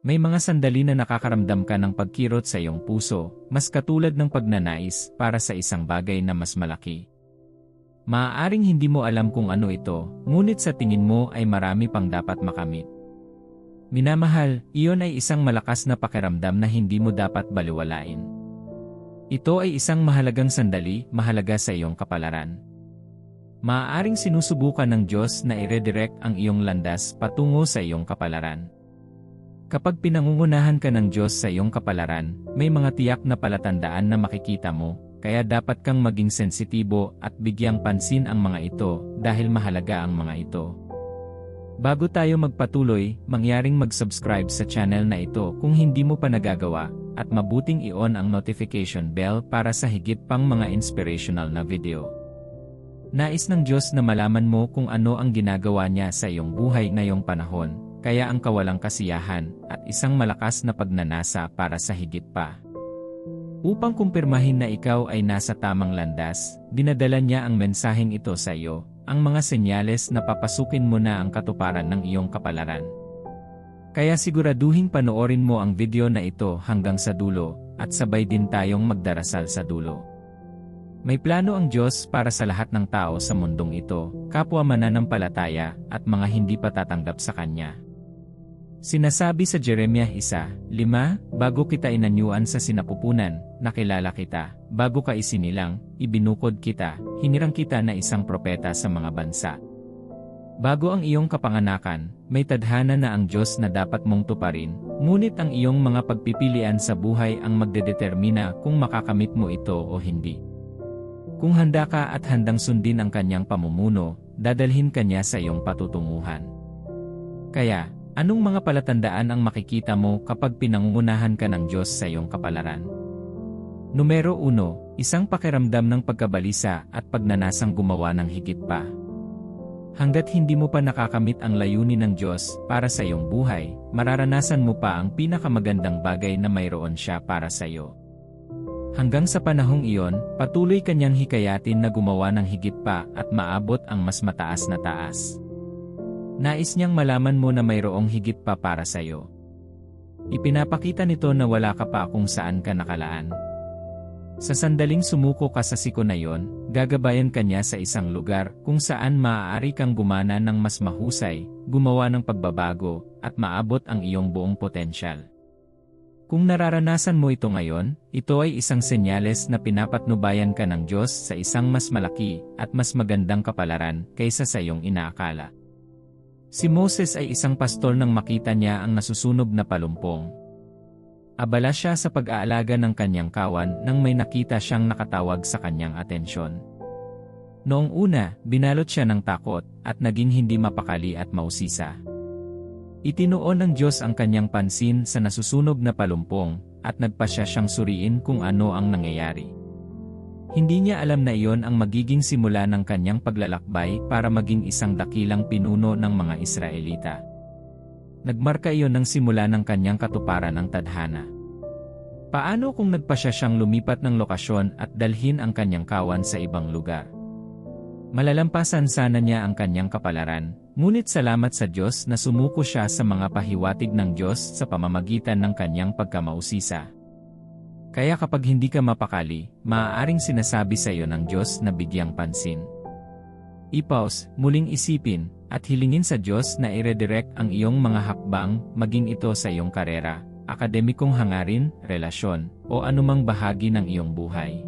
May mga sandali na nakakaramdam ka ng pagkirot sa iyong puso, mas katulad ng pagnanais para sa isang bagay na mas malaki. Maaaring hindi mo alam kung ano ito, ngunit sa tingin mo ay marami pang dapat makamit. Minamahal, iyon ay isang malakas na pakiramdam na hindi mo dapat baliwalain. Ito ay isang mahalagang sandali, mahalaga sa iyong kapalaran. Maaaring sinusubukan ng Diyos na i-redirect ang iyong landas patungo sa iyong kapalaran. Kapag pinangungunahan ka ng Diyos sa iyong kapalaran, may mga tiyak na palatandaan na makikita mo, kaya dapat kang maging sensitibo at bigyang pansin ang mga ito dahil mahalaga ang mga ito. Bago tayo magpatuloy, mangyaring mag-subscribe sa channel na ito kung hindi mo pa nagagawa, at mabuting i-on ang notification bell para sa higit pang mga inspirational na video. Nais ng Diyos na malaman mo kung ano ang ginagawa niya sa iyong buhay ngayong panahon, kaya ang kawalang kasiyahan at isang malakas na pagnanasa para sa higit pa. Upang kumpirmahin na ikaw ay nasa tamang landas, dinadala niya ang mensaheng ito sa iyo, ang mga senyales na papasukin mo na ang katuparan ng iyong kapalaran. Kaya siguraduhin panoorin mo ang video na ito hanggang sa dulo, at sabay din tayong magdarasal sa dulo. May plano ang Diyos para sa lahat ng tao sa mundong ito, kapwa mananampalataya, at mga hindi patatanggap sa Kanya. Sinasabi sa Jeremiah 1:5, Bago kita inanyuan sa sinapupunan, nakilala kita, bago ka isinilang, ibinukod kita, hinirang kita na isang propeta sa mga bansa. Bago ang iyong kapanganakan, may tadhana na ang Diyos na dapat mong tuparin, ngunit ang iyong mga pagpipilian sa buhay ang magdedetermina kung makakamit mo ito o hindi. Kung handa ka at handang sundin ang kanyang pamumuno, dadalhin kanya sa iyong patutunguhan. Kaya, Anong mga palatandaan ang makikita mo kapag pinangungunahan ka ng Diyos sa iyong kapalaran? Numero 1, isang pakiramdam ng pagkabalisa at pagnanasang gumawa ng higit pa. Hanggat hindi mo pa nakakamit ang layunin ng Diyos para sa iyong buhay, mararanasan mo pa ang pinakamagandang bagay na mayroon siya para sa iyo. Hanggang sa panahong iyon, patuloy kanyang hikayatin na gumawa ng higit pa at maabot ang mas mataas na taas. Nais niyang malaman mo na mayroong higit pa para sa iyo. Ipinapakita nito na wala ka pa kung saan ka nakalaan. Sa sandaling sumuko ka sa siko na yon, gagabayan ka niya sa isang lugar kung saan maaari kang gumana ng mas mahusay, gumawa ng pagbabago, at maabot ang iyong buong potensyal. Kung nararanasan mo ito ngayon, ito ay isang senyales na pinapatnubayan ka ng Diyos sa isang mas malaki at mas magandang kapalaran kaysa sa iyong inaakala. Si Moses ay isang pastol nang makita niya ang nasusunog na palumpong. Abala siya sa pag-aalaga ng kanyang kawan nang may nakita siyang nakatawag sa kanyang atensyon. Noong una, binalot siya ng takot at naging hindi mapakali at mausisa. Itinuon ng Diyos ang kanyang pansin sa nasusunog na palumpong at nagpasya siyang suriin kung ano ang nangyayari. Hindi niya alam na iyon ang magiging simula ng kanyang paglalakbay para maging isang dakilang pinuno ng mga Israelita. Nagmarka iyon ng simula ng kanyang katuparan ang tadhana. Paano kung nagpasya siyang lumipat ng lokasyon at dalhin ang kanyang kawan sa ibang lugar? Malalampasan sana niya ang kanyang kapalaran, ngunit salamat sa Diyos na sumuko siya sa mga pahiwatig ng Diyos sa pamamagitan ng kanyang pagkamausisa. Kaya kapag hindi ka mapakali, maaaring sinasabi sa iyo ng Diyos na bigyang pansin. Ipause, muling isipin, at hilingin sa Diyos na i-redirect ang iyong mga hakbang, maging ito sa iyong karera, akademikong hangarin, relasyon, o anumang bahagi ng iyong buhay.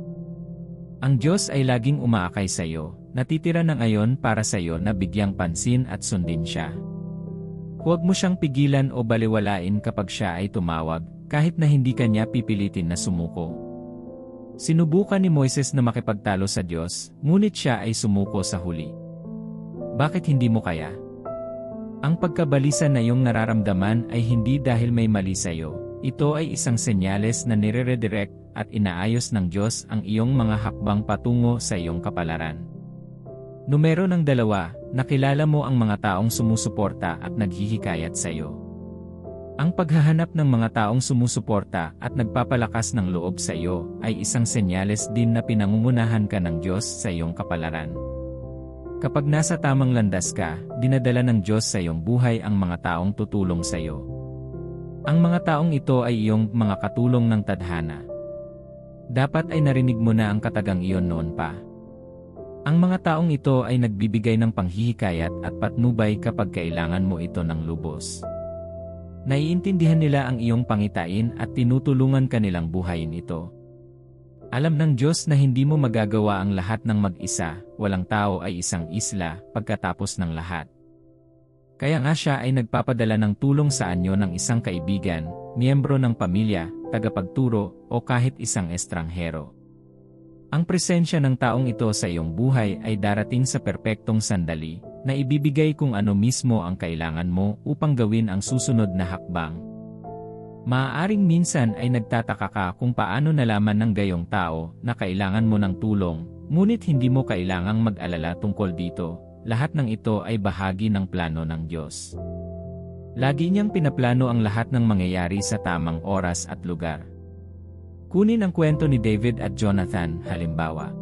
Ang Diyos ay laging umaakay sa iyo, natitira na ngayon para sa iyo na bigyang pansin at sundin siya. Huwag mo siyang pigilan o baliwalain kapag siya ay tumawag, kahit na hindi kanya pipilitin na sumuko. Sinubukan ni Moises na makipagtalo sa Diyos, ngunit siya ay sumuko sa huli. Bakit hindi mo kaya? Ang pagkabalisa na iyong nararamdaman ay hindi dahil may mali sa iyo. Ito ay isang senyales na nire-redirect at inaayos ng Diyos ang iyong mga hakbang patungo sa iyong kapalaran. Numero ng dalawa, nakilala mo ang mga taong sumusuporta at naghihikayat sa iyo. Ang paghahanap ng mga taong sumusuporta at nagpapalakas ng loob sa iyo ay isang senyales din na pinangungunahan ka ng Diyos sa iyong kapalaran. Kapag nasa tamang landas ka, dinadala ng Diyos sa iyong buhay ang mga taong tutulong sa iyo. Ang mga taong ito ay iyong mga katulong ng tadhana. Dapat ay narinig mo na ang katagang iyon noon pa. Ang mga taong ito ay nagbibigay ng panghihikayat at patnubay kapag kailangan mo ito ng lubos. Naiintindihan nila ang iyong pangitain at tinutulungan ka nilang buhayin ito. Alam ng Diyos na hindi mo magagawa ang lahat ng mag-isa, walang tao ay isang isla pagkatapos ng lahat. Kaya nga siya ay nagpapadala ng tulong sa anyo ng isang kaibigan, miyembro ng pamilya, tagapagturo, o kahit isang estranghero. Ang presensya ng taong ito sa iyong buhay ay darating sa perpektong sandali, na ibibigay kung ano mismo ang kailangan mo upang gawin ang susunod na hakbang. Maaaring minsan ay nagtataka ka kung paano nalaman ng gayong tao na kailangan mo ng tulong, ngunit hindi mo kailangang mag-alala tungkol dito, lahat ng ito ay bahagi ng plano ng Diyos. Lagi niyang pinaplano ang lahat ng mangyayari sa tamang oras at lugar. Kunin ang kwento ni David at Jonathan, halimbawa.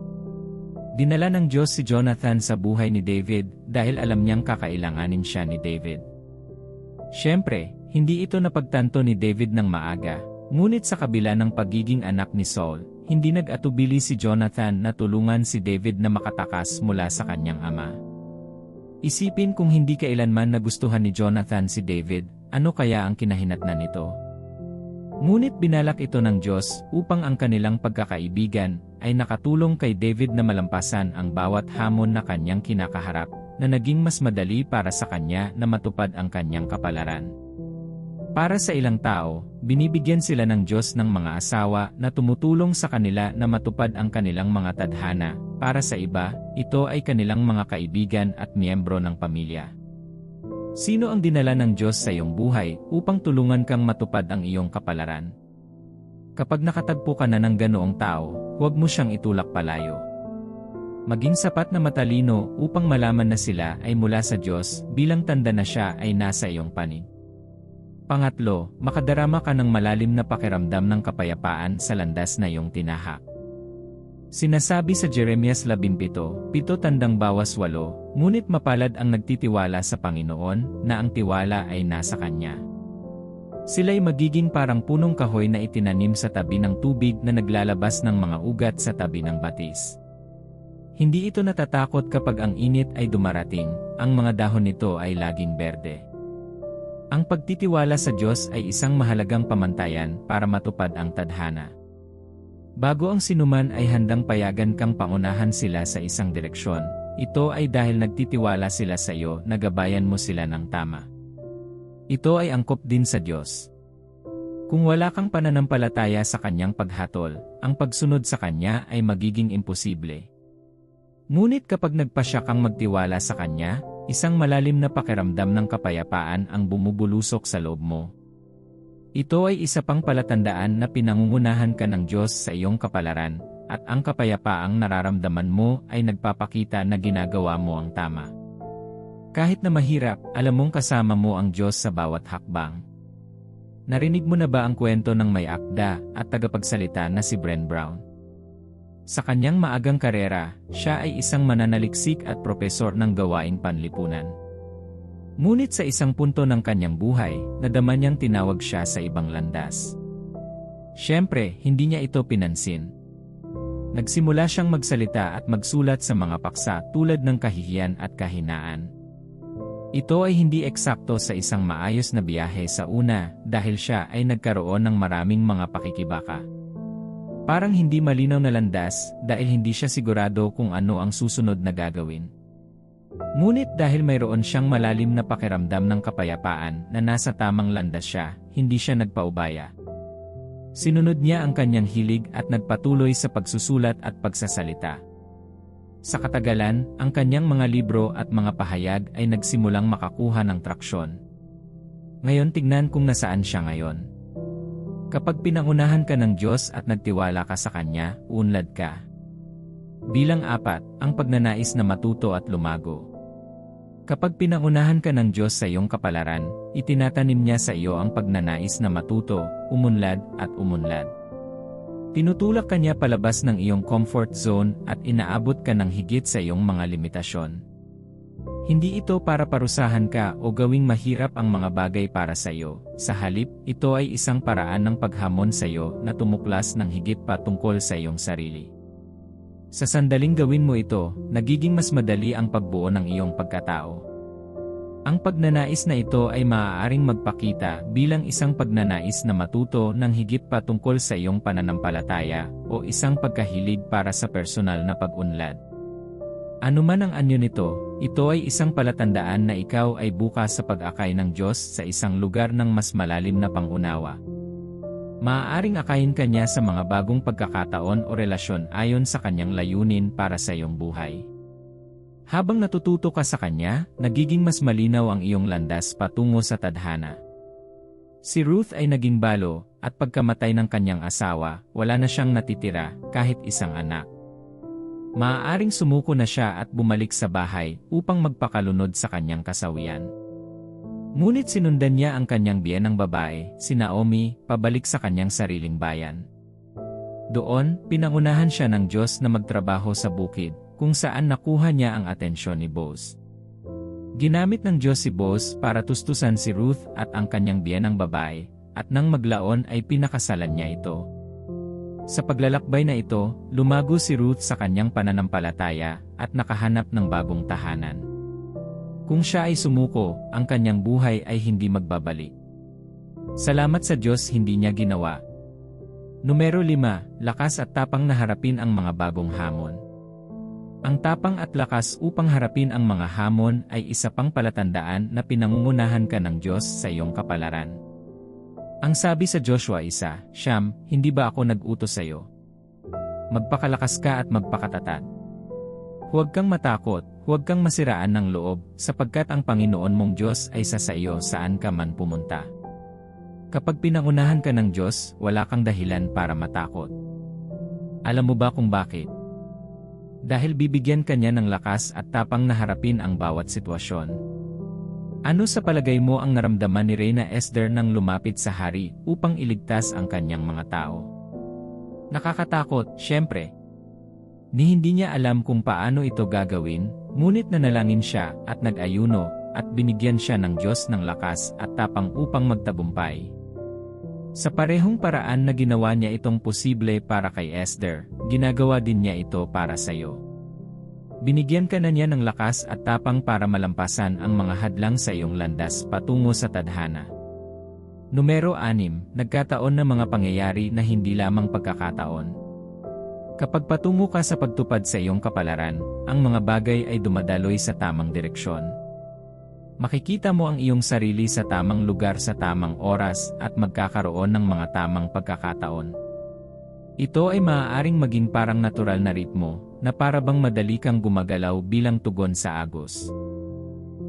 Dinala ng Diyos si Jonathan sa buhay ni David dahil alam niyang kakailanganin siya ni David. Siyempre, hindi ito napagtanto ni David ng maaga, ngunit sa kabila ng pagiging anak ni Saul, hindi nag-atubili si Jonathan na tulungan si David na makatakas mula sa kanyang ama. Isipin kung hindi kailanman nagustuhan ni Jonathan si David, ano kaya ang kinahinatnan nito? Ngunit binalak ito ng Diyos upang ang kanilang pagkakaibigan ay nakatulong kay David na malampasan ang bawat hamon na kanyang kinakaharap na naging mas madali para sa kanya na matupad ang kanyang kapalaran. Para sa ilang tao, binibigyan sila ng Diyos ng mga asawa na tumutulong sa kanila na matupad ang kanilang mga tadhana. Para sa iba, ito ay kanilang mga kaibigan at miyembro ng pamilya. Sino ang dinala ng Diyos sa iyong buhay upang tulungan kang matupad ang iyong kapalaran? Kapag nakatagpo ka na ng ganoong tao, huwag mo siyang itulak palayo. Maging sapat na matalino upang malaman na sila ay mula sa Diyos bilang tanda na siya ay nasa iyong panig. Pangatlo, makadarama ka ng malalim na pakiramdam ng kapayapaan sa landas na iyong tinahak. Sinasabi sa Jeremias 17, pito tandang bawas walo, ngunit mapalad ang nagtitiwala sa Panginoon na ang tiwala ay nasa Kanya. Sila'y magiging parang punong kahoy na itinanim sa tabi ng tubig na naglalabas ng mga ugat sa tabi ng batis. Hindi ito natatakot kapag ang init ay dumarating, ang mga dahon nito ay laging berde. Ang pagtitiwala sa Diyos ay isang mahalagang pamantayan para matupad ang tadhana. Bago ang sinuman ay handang payagan kang pangunahan sila sa isang direksyon, ito ay dahil nagtitiwala sila sa iyo na gabayan mo sila ng tama. Ito ay angkop din sa Diyos. Kung wala kang pananampalataya sa kanyang paghatol, ang pagsunod sa kanya ay magiging imposible. Ngunit kapag nagpasya kang magtiwala sa kanya, isang malalim na pakiramdam ng kapayapaan ang bumubulusok sa loob mo. Ito ay isa pang palatandaan na pinangungunahan ka ng Diyos sa iyong kapalaran, at ang kapayapaang nararamdaman mo ay nagpapakita na ginagawa mo ang tama. Kahit na mahirap, alam mong kasama mo ang Diyos sa bawat hakbang. Narinig mo na ba ang kwento ng may akda at tagapagsalita na si Bren Brown? Sa kanyang maagang karera, siya ay isang mananaliksik at propesor ng gawaing panlipunan. Ngunit sa isang punto ng kanyang buhay, nadama niyang tinawag siya sa ibang landas. Siyempre, hindi niya ito pinansin. Nagsimula siyang magsalita at magsulat sa mga paksa tulad ng kahihiyan at kahinaan. Ito ay hindi eksakto sa isang maayos na biyahe sa una dahil siya ay nagkaroon ng maraming mga pakikibaka. Parang hindi malinaw na landas dahil hindi siya sigurado kung ano ang susunod na gagawin. Ngunit dahil mayroon siyang malalim na pakiramdam ng kapayapaan na nasa tamang landas siya, hindi siya nagpaubaya. Sinunod niya ang kanyang hilig at nagpatuloy sa pagsusulat at pagsasalita. Sa katagalan, ang kanyang mga libro at mga pahayag ay nagsimulang makakuha ng traksyon. Ngayon tignan kung nasaan siya ngayon. Kapag pinangunahan ka ng Diyos at nagtiwala ka sa Kanya, unlad ka. Bilang apat, ang pagnanais na matuto at lumago. Kapag pinangunahan ka ng Diyos sa iyong kapalaran, itinatanim niya sa iyo ang pagnanais na matuto, umunlad at umunlad. Tinutulak ka niya palabas ng iyong comfort zone at inaabot ka ng higit sa iyong mga limitasyon. Hindi ito para parusahan ka o gawing mahirap ang mga bagay para sa iyo. Sa halip, ito ay isang paraan ng paghamon sa iyo na tumuklas ng higit pa tungkol sa iyong sarili. Sa sandaling gawin mo ito, nagiging mas madali ang pagbuo ng iyong pagkatao. Ang pagnanais na ito ay maaaring magpakita bilang isang pagnanais na matuto ng higit pa tungkol sa iyong pananampalataya o isang pagkahilig para sa personal na pag-unlad. Ano man ang anyo nito, ito ay isang palatandaan na ikaw ay bukas sa pag-akay ng Diyos sa isang lugar ng mas malalim na pangunawa. Maaaring akayin ka niya sa mga bagong pagkakataon o relasyon ayon sa kanyang layunin para sa iyong buhay. Habang natututo ka sa kanya, nagiging mas malinaw ang iyong landas patungo sa tadhana. Si Ruth ay naging balo, at pagkamatay ng kanyang asawa, wala na siyang natitira, kahit isang anak. Maaaring sumuko na siya at bumalik sa bahay upang magpakalunod sa kanyang kasawian. Ngunit sinundan niya ang kanyang biyenang babae, si Naomi, pabalik sa kanyang sariling bayan. Doon, pinangunahan siya ng Diyos na magtrabaho sa bukid, kung saan nakuha niya ang atensyon ni Boaz. Ginamit ng Diyos si Boaz para tustusan si Ruth at ang kanyang biyenang babae, at nang maglaon ay pinakasalan niya ito. Sa paglalakbay na ito, lumago si Ruth sa kanyang pananampalataya at nakahanap ng bagong tahanan. Kung siya ay sumuko, ang kanyang buhay ay hindi magbabalik. Salamat sa Diyos hindi niya ginawa. Numero 5, lakas at tapang na harapin ang mga bagong hamon. Ang tapang at lakas upang harapin ang mga hamon ay isa pang palatandaan na pinangungunahan ka ng Diyos sa iyong kapalaran. Ang sabi sa Joshua isa, Siyam, hindi ba ako nag-utos sa iyo? Magpakalakas ka at magpakatatat. Huwag kang matakot, huwag kang masiraan ng loob, sapagkat ang Panginoon mong Diyos ay sa sa iyo saan ka man pumunta. Kapag pinangunahan ka ng Diyos, wala kang dahilan para matakot. Alam mo ba kung bakit? Dahil bibigyan ka niya ng lakas at tapang na harapin ang bawat sitwasyon. Ano sa palagay mo ang naramdaman ni Reyna Esther nang lumapit sa hari upang iligtas ang kanyang mga tao? Nakakatakot, syempre. Ni hindi niya alam kung paano ito gagawin, ngunit nanalangin siya at nag-ayuno at binigyan siya ng Diyos ng lakas at tapang upang magtabumpay. Sa parehong paraan na ginawa niya itong posible para kay Esther, ginagawa din niya ito para sa iyo. Binigyan ka na niya ng lakas at tapang para malampasan ang mga hadlang sa iyong landas patungo sa tadhana. Numero 6, nagkataon na mga pangyayari na hindi lamang pagkakataon. Kapag patungo ka sa pagtupad sa iyong kapalaran, ang mga bagay ay dumadaloy sa tamang direksyon. Makikita mo ang iyong sarili sa tamang lugar sa tamang oras at magkakaroon ng mga tamang pagkakataon. Ito ay maaaring maging parang natural na ritmo na para bang madali kang gumagalaw bilang tugon sa agos.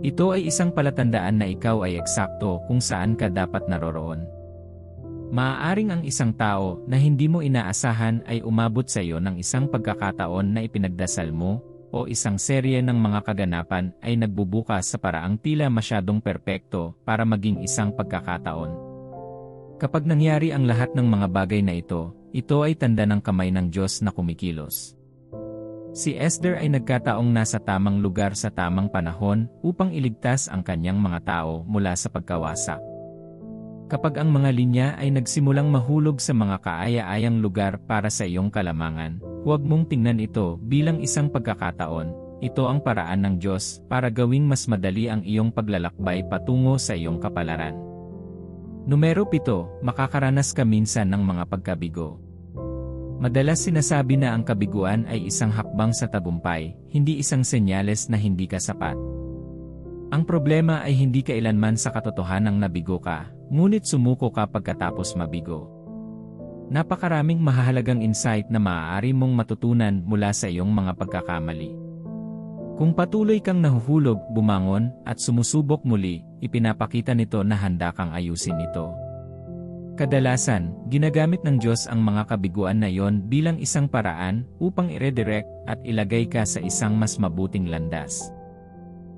Ito ay isang palatandaan na ikaw ay eksakto kung saan ka dapat naroroon. Maaaring ang isang tao na hindi mo inaasahan ay umabot sa iyo ng isang pagkakataon na ipinagdasal mo, o isang serye ng mga kaganapan ay nagbubukas sa paraang tila masyadong perpekto para maging isang pagkakataon. Kapag nangyari ang lahat ng mga bagay na ito, ito ay tanda ng kamay ng Diyos na kumikilos. Si Esther ay nagkataong nasa tamang lugar sa tamang panahon upang iligtas ang kanyang mga tao mula sa pagkawasak. Kapag ang mga linya ay nagsimulang mahulog sa mga kaaya-ayang lugar para sa iyong kalamangan, huwag mong tingnan ito bilang isang pagkakataon. Ito ang paraan ng Diyos para gawing mas madali ang iyong paglalakbay patungo sa iyong kapalaran. Numero 7, makakaranas ka minsan ng mga pagkabigo. Madalas sinasabi na ang kabiguan ay isang hakbang sa tagumpay, hindi isang senyales na hindi ka sapat. Ang problema ay hindi kailanman sa katotohanang nabigo ka, ngunit sumuko ka pagkatapos mabigo. Napakaraming mahahalagang insight na maaari mong matutunan mula sa iyong mga pagkakamali. Kung patuloy kang nahuhulog, bumangon, at sumusubok muli, ipinapakita nito na handa kang ayusin ito. Kadalasan, ginagamit ng Diyos ang mga kabiguan na iyon bilang isang paraan upang i-redirect at ilagay ka sa isang mas mabuting landas.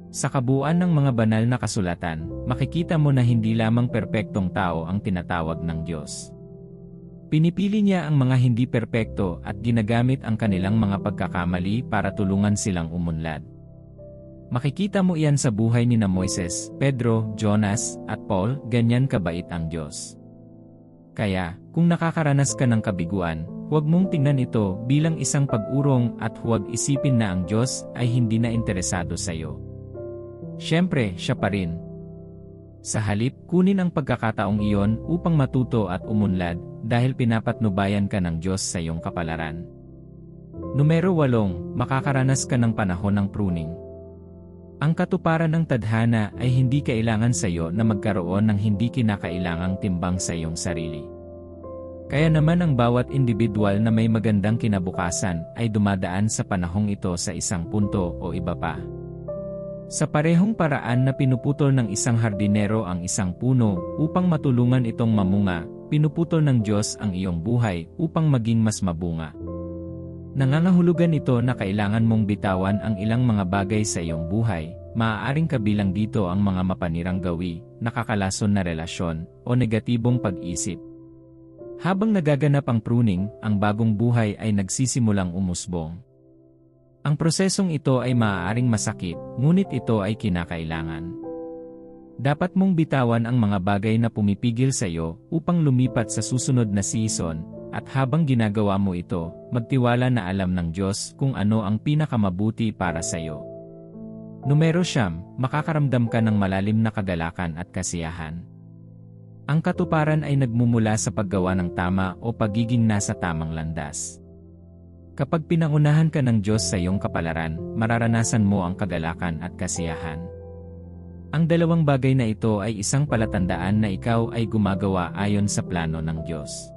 Sa kabuuan ng mga banal na kasulatan, makikita mo na hindi lamang perpektong tao ang tinatawag ng Diyos. Pinipili niya ang mga hindi perpekto at ginagamit ang kanilang mga pagkakamali para tulungan silang umunlad. Makikita mo iyan sa buhay ni na Moises, Pedro, Jonas, at Paul, ganyan kabait ang Diyos. Kaya, kung nakakaranas ka ng kabiguan, huwag mong tingnan ito bilang isang pag-urong at huwag isipin na ang Diyos ay hindi na interesado sa iyo. Siyempre, siya pa rin. Sa halip, kunin ang pagkakataong iyon upang matuto at umunlad dahil pinapatnubayan ka ng Diyos sa iyong kapalaran. Numero 8, makakaranas ka ng panahon ng pruning. Ang katuparan ng tadhana ay hindi kailangan sa iyo na magkaroon ng hindi kinakailangang timbang sa iyong sarili. Kaya naman ang bawat individual na may magandang kinabukasan ay dumadaan sa panahong ito sa isang punto o iba pa. Sa parehong paraan na pinuputol ng isang hardinero ang isang puno upang matulungan itong mamunga, pinuputol ng Diyos ang iyong buhay upang maging mas mabunga. Nangangahulugan ito na kailangan mong bitawan ang ilang mga bagay sa iyong buhay, maaaring kabilang dito ang mga mapanirang gawi, nakakalason na relasyon, o negatibong pag-isip. Habang nagaganap ang pruning, ang bagong buhay ay nagsisimulang umusbong. Ang prosesong ito ay maaaring masakit, ngunit ito ay kinakailangan. Dapat mong bitawan ang mga bagay na pumipigil sa iyo upang lumipat sa susunod na season, at habang ginagawa mo ito, magtiwala na alam ng Diyos kung ano ang pinakamabuti para sa iyo. Numero siyam, makakaramdam ka ng malalim na kagalakan at kasiyahan. Ang katuparan ay nagmumula sa paggawa ng tama o pagiging nasa tamang landas. Kapag pinangunahan ka ng Diyos sa iyong kapalaran, mararanasan mo ang kagalakan at kasiyahan. Ang dalawang bagay na ito ay isang palatandaan na ikaw ay gumagawa ayon sa plano ng Diyos.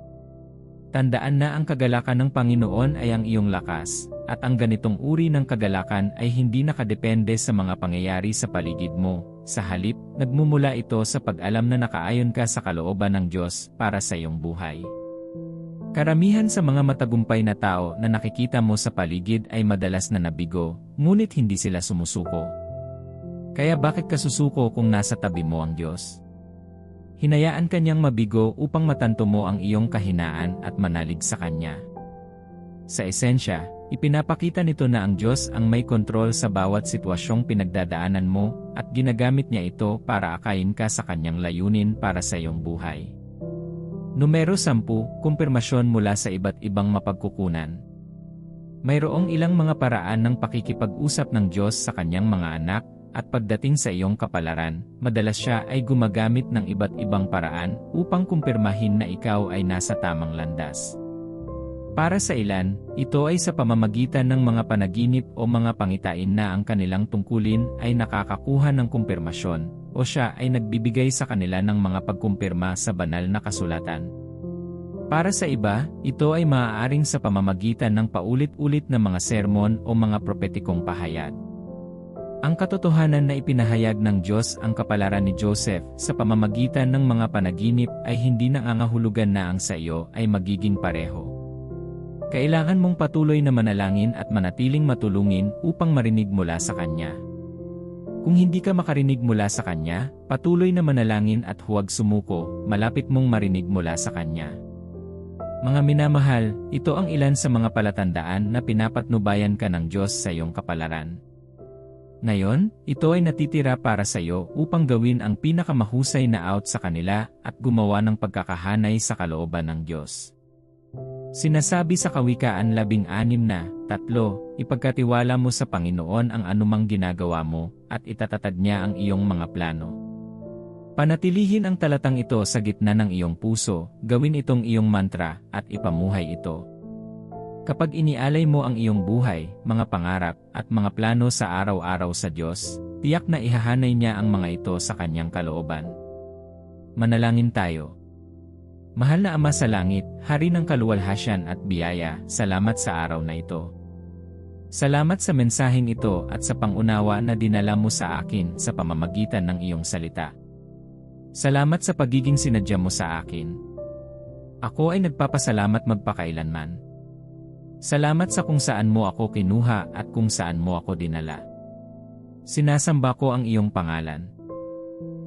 Tandaan na ang kagalakan ng Panginoon ay ang iyong lakas, at ang ganitong uri ng kagalakan ay hindi nakadepende sa mga pangyayari sa paligid mo. Sa halip, nagmumula ito sa pag-alam na nakaayon ka sa kalooban ng Diyos para sa iyong buhay. Karamihan sa mga matagumpay na tao na nakikita mo sa paligid ay madalas na nabigo, ngunit hindi sila sumusuko. Kaya bakit ka susuko kung nasa tabi mo ang Diyos? Hinayaan kanyang mabigo upang matanto mo ang iyong kahinaan at manalig sa kanya. Sa esensya, ipinapakita nito na ang Diyos ang may kontrol sa bawat sitwasyong pinagdadaanan mo at ginagamit niya ito para akayin ka sa kanyang layunin para sa iyong buhay. Numero 10, kumpirmasyon mula sa iba't ibang mapagkukunan. Mayroong ilang mga paraan ng pakikipag-usap ng Diyos sa kanyang mga anak at pagdating sa iyong kapalaran, madalas siya ay gumagamit ng iba't ibang paraan upang kumpirmahin na ikaw ay nasa tamang landas. Para sa ilan, ito ay sa pamamagitan ng mga panaginip o mga pangitain na ang kanilang tungkulin ay nakakakuha ng kumpirmasyon, o siya ay nagbibigay sa kanila ng mga pagkumpirma sa banal na kasulatan. Para sa iba, ito ay maaaring sa pamamagitan ng paulit-ulit na mga sermon o mga propetikong pahayag. Ang katotohanan na ipinahayag ng Diyos ang kapalaran ni Joseph sa pamamagitan ng mga panaginip ay hindi nangangahulugan na ang sa iyo ay magiging pareho. Kailangan mong patuloy na manalangin at manatiling matulungin upang marinig mula sa Kanya. Kung hindi ka makarinig mula sa Kanya, patuloy na manalangin at huwag sumuko, malapit mong marinig mula sa Kanya. Mga minamahal, ito ang ilan sa mga palatandaan na pinapatnubayan ka ng Diyos sa iyong kapalaran. Ngayon, ito ay natitira para sa iyo upang gawin ang pinakamahusay na out sa kanila at gumawa ng pagkakahanay sa kalooban ng Diyos. Sinasabi sa Kawikaan 16 na, tatlo, ipagkatiwala mo sa Panginoon ang anumang ginagawa mo, at itatatad niya ang iyong mga plano. Panatilihin ang talatang ito sa gitna ng iyong puso, gawin itong iyong mantra, at ipamuhay ito. Kapag inialay mo ang iyong buhay, mga pangarap, at mga plano sa araw-araw sa Diyos, tiyak na ihahanay niya ang mga ito sa kanyang kalooban. Manalangin tayo. Mahal na Ama sa Langit, Hari ng kaluwalhasyan at biyaya, salamat sa araw na ito. Salamat sa mensaheng ito at sa pangunawa na dinala mo sa akin sa pamamagitan ng iyong salita. Salamat sa pagiging sinadya mo sa akin. Ako ay nagpapasalamat magpakailanman. Salamat sa kung saan mo ako kinuha at kung saan mo ako dinala. Sinasamba ko ang iyong pangalan.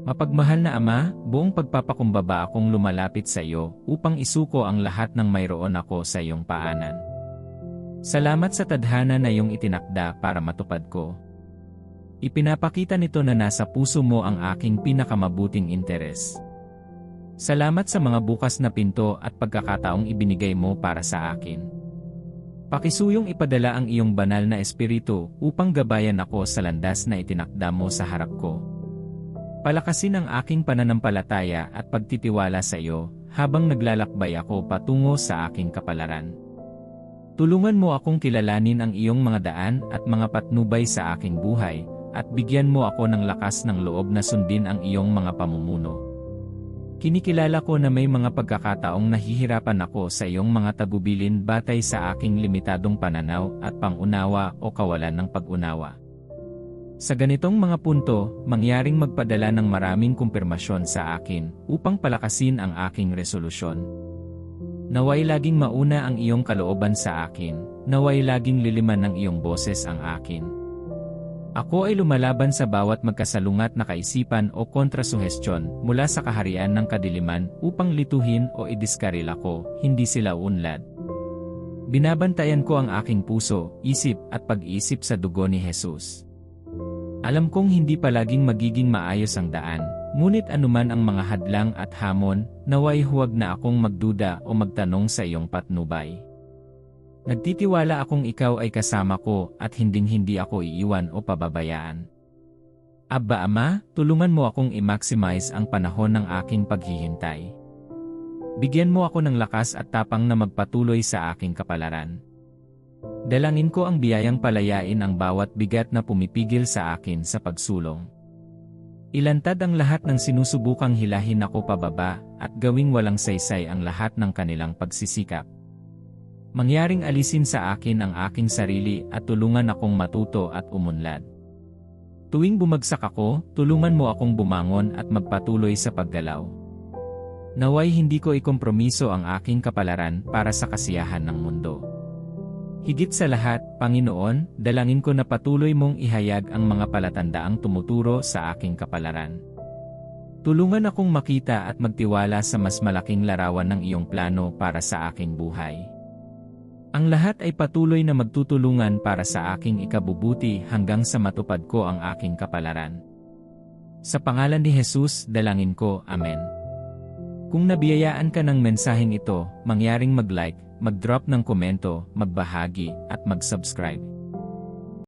Mapagmahal na Ama, buong pagpapakumbaba akong lumalapit sa iyo upang isuko ang lahat ng mayroon ako sa iyong paanan. Salamat sa tadhana na iyong itinakda para matupad ko. Ipinapakita nito na nasa puso mo ang aking pinakamabuting interes. Salamat sa mga bukas na pinto at pagkakataong ibinigay mo para sa akin. Pakisuyong ipadala ang iyong banal na espiritu upang gabayan ako sa landas na itinakda mo sa harap ko. Palakasin ang aking pananampalataya at pagtitiwala sa iyo habang naglalakbay ako patungo sa aking kapalaran. Tulungan mo akong kilalanin ang iyong mga daan at mga patnubay sa aking buhay, at bigyan mo ako ng lakas ng loob na sundin ang iyong mga pamumuno. Kinikilala ko na may mga pagkakataong nahihirapan ako sa iyong mga tagubilin batay sa aking limitadong pananaw at pangunawa o kawalan ng pag-unawa. Sa ganitong mga punto, mangyaring magpadala ng maraming kumpirmasyon sa akin upang palakasin ang aking resolusyon. Naway laging mauna ang iyong kalooban sa akin, naway laging liliman ng iyong boses ang akin. Ako ay lumalaban sa bawat magkasalungat na kaisipan o kontrasuhestyon mula sa kaharian ng kadiliman upang lituhin o idiskaril ako, hindi sila unlad. Binabantayan ko ang aking puso, isip at pag-iisip sa dugo ni Jesus. Alam kong hindi palaging magiging maayos ang daan, ngunit anuman ang mga hadlang at hamon, naway huwag na akong magduda o magtanong sa iyong patnubay. Nagtitiwala akong ikaw ay kasama ko at hinding-hindi ako iiwan o pababayaan. Abba Ama, tulungan mo akong i-maximize ang panahon ng aking paghihintay. Bigyan mo ako ng lakas at tapang na magpatuloy sa aking kapalaran. Dalangin ko ang biyayang palayain ang bawat bigat na pumipigil sa akin sa pagsulong. Ilantad ang lahat ng sinusubukang hilahin ako pababa at gawing walang saysay ang lahat ng kanilang pagsisikap. Mangyaring alisin sa akin ang aking sarili at tulungan akong matuto at umunlad. Tuwing bumagsak ako, tulungan mo akong bumangon at magpatuloy sa paggalaw. Naway hindi ko ikompromiso ang aking kapalaran para sa kasiyahan ng mundo. Higit sa lahat, Panginoon, dalangin ko na patuloy mong ihayag ang mga palatandaang tumuturo sa aking kapalaran. Tulungan akong makita at magtiwala sa mas malaking larawan ng iyong plano para sa aking buhay. Ang lahat ay patuloy na magtutulungan para sa aking ikabubuti hanggang sa matupad ko ang aking kapalaran. Sa pangalan ni Jesus, dalangin ko, Amen. Kung nabiyayaan ka ng mensaheng ito, mangyaring mag-like, mag-drop ng komento, magbahagi, at mag-subscribe.